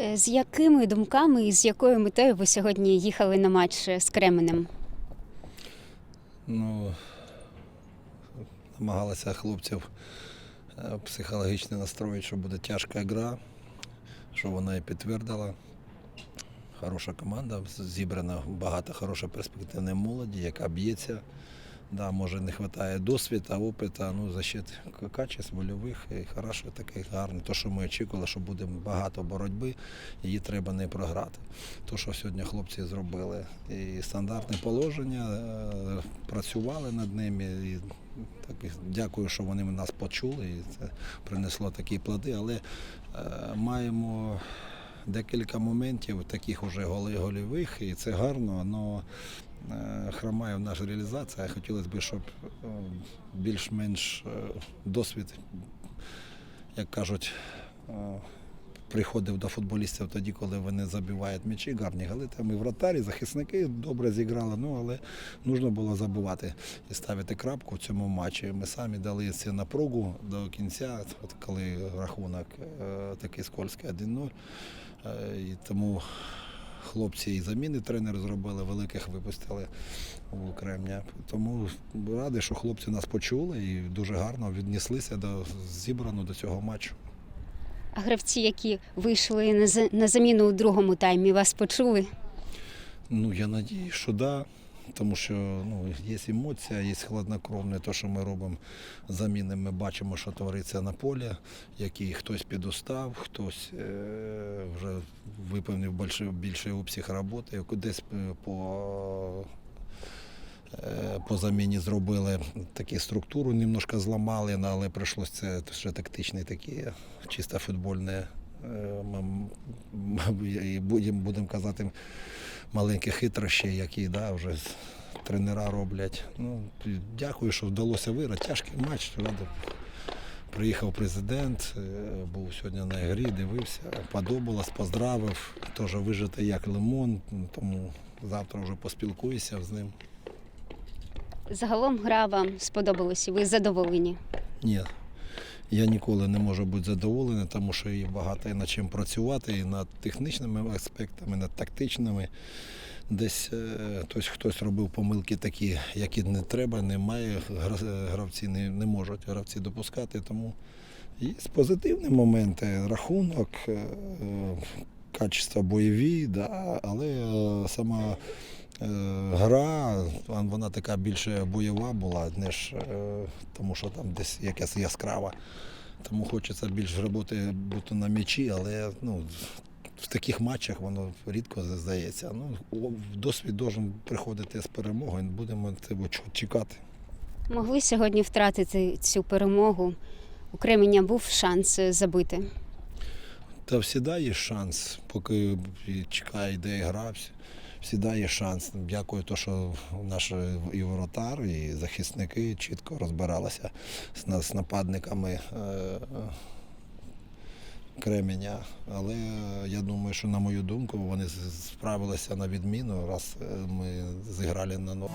Е, З якими думками і з якою метою ви сьогодні їхали на матч з Кременем? Ну, намагалися хлопців е, психологічно настроїти, що буде тяжка гра, що вона і підтвердила. Хороша команда, зібрана багато хорошої перспективної молоді, яка б'ється. Да, може не вистачає досвіду, опиту, ну, за счет качеств вольових і хорошо, таке гарне. То, що ми очікували, що буде багато боротьби, її треба не програти. То, що сьогодні хлопці зробили, і стандартне положення, е, працювали над ними. І так, дякую, що вони нас почули, і це принесло такі плоди, але е, маємо декілька моментів, таких уже гольових, і це гарно, але хромає в наша реалізація. Хотілося б, щоб е, більш-менш е, досвід, як кажуть, е, приходив до футболістів тоді, коли вони забивають м'ячі, гарні голи. Там і вратарі, захисники добре зіграли, ну але потрібно було забувати і ставити крапку в цьому матчі. Ми самі дали цю напругу до кінця, от коли рахунок е, такий скользкий 1-0. Е, І тому хлопці і заміни тренери зробили, великих випустили у Кремня. Тому радий, що хлопці нас почули і дуже гарно віднеслися до зібраного до цього матчу. Гравці, які вийшли на за- на заміну у другому таймі, вас почули? Ну, я надію, що да. Тому що ну, є емоція, є хладнокровне, те, що ми робимо заміни, ми бачимо, що твориться на полі, який хтось підустав, хтось е- вже виповнив більший, більший обсяг роботи, десь е, по, по заміні зробили таку структуру, немножко зламали, але прийшлося це ще тактичний такий, чисто футбольне. е, будемо будемо казати, маленькі хитрощі, які да, вже тренера роблять. Ну, дякую, що вдалося виграти. Тяжкий матч. Приїхав президент, е, був сьогодні на грі, дивився, подобалось, поздравив. Теж вижити як лимон, тому завтра вже поспілкуюся з ним. Загалом гра вам сподобалась, ви задоволені. Ні. Я ніколи не можу бути задоволений, тому що є багато і над чим працювати, і над технічними аспектами, над тактичними. Десь е, хтось, хтось робив помилки такі, які не треба, немає. Гра- Гравці не, не можуть гравці допускати. Тому є позитивні моменти, рахунок, е, е, качество бойові, да, але е, сама е, гра, вона така більше бойова була, ніж е, тому що там десь якась яскрава. Тому хочеться більше роботи бути на м'ячі, але ну, в таких матчах воно рідко здається. Ну, досвід должен приходити з перемогою, будемо цього чекати. Могли сьогодні втратити цю перемогу. У Кременя був шанс е, забити. Та завжди є шанс, поки чекає, де гра, завжди є шанс. Дякую, то, що наш і воротар, і захисники чітко розбиралися з, на- з нападниками е, е, Кременя. Але я думаю, що на мою думку, вони справилися на відміну, раз е, ми зіграли на ногу.